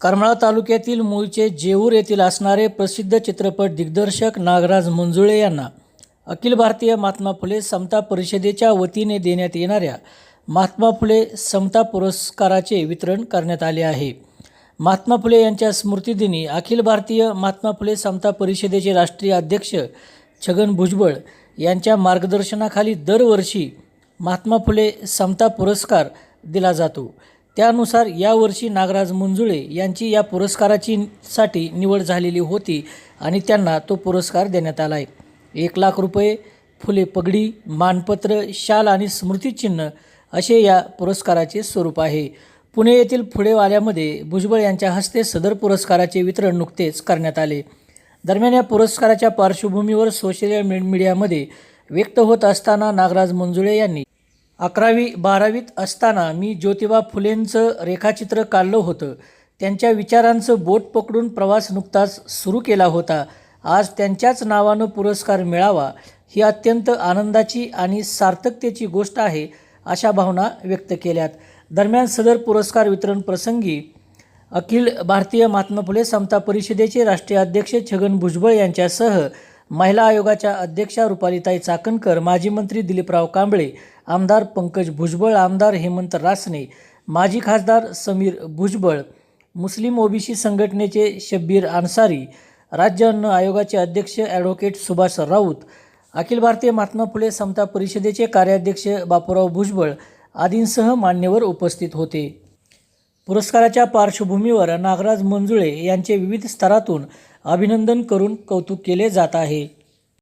करमाळा तालुक्यातील मूळचे जेऊर येथील असणारे प्रसिद्ध चित्रपट दिग्दर्शक नागराज मंजुळे यांना अखिल भारतीय महात्मा फुले समता परिषदेच्या वतीने देण्यात येणाऱ्या महात्मा फुले समता पुरस्काराचे वितरण करण्यात आले आहे. महात्मा फुले यांच्या स्मृतिदिनी अखिल भारतीय महात्मा फुले समता परिषदेचे राष्ट्रीय अध्यक्ष छगन भुजबळ यांच्या मार्गदर्शनाखाली दरवर्षी महात्मा फुले समता पुरस्कार दिला जातो. त्यानुसार यावर्षी नागराज मुंजुळे यांची या पुरस्काराची साठी निवड झालेली होती आणि त्यांना तो पुरस्कार देण्यात आला आहे एक लाख रुपये फुले पगडी मानपत्र शाल आणि स्मृतिचिन्ह असे या पुरस्काराचे स्वरूप आहे. पुणे येथील फुडेवाल्यामध्ये भुजबळ यांच्या हस्ते सदर पुरस्काराचे वितरण नुकतेच करण्यात आले. दरम्यान या पुरस्काराच्या पार्श्वभूमीवर सोशल मीडियामध्ये व्यक्त होत असताना नागराज मंजुळे यांनी अकरावी बारावीत असताना मी ज्योतिबा फुलेंचं रेखाचित्र काढलं होतं. त्यांच्या विचारांचं बोट पकडून प्रवास नुकताच सुरू केला होता. आज त्यांच्याच नावानं पुरस्कार मिळावा ही अत्यंत आनंदाची आणि सार्थकतेची गोष्ट आहे अशा भावना व्यक्त केल्यात. दरम्यान सदर पुरस्कार वितरण प्रसंगी अखिल भारतीय महात्मा फुले समता परिषदेचे राष्ट्रीय अध्यक्ष छगन भुजबळ यांच्यासह महिला आयोगाच्या अध्यक्षा रुपालीताई चाकणकर माजी मंत्री दिलीपराव कांबळे आमदार पंकज भुजबळ आमदार हेमंत रासने माजी खासदार समीर भुजबळ मुस्लिम ओबीसी संघटनेचे शब्बीर अन्सारी राज्य अन्न आयोगाचे अध्यक्ष ॲडव्होकेट सुभाष राऊत अखिल भारतीय महात्मा फुले समता परिषदेचे कार्याध्यक्ष बापूराव भुजबळ आदींसह मान्यवर उपस्थित होते. पुरस्काराच्या पार्श्वभूमीवर नागराज मंजुळे यांचे विविध स्तरातून अभिनंदन करून कौतुक केले जात आहे.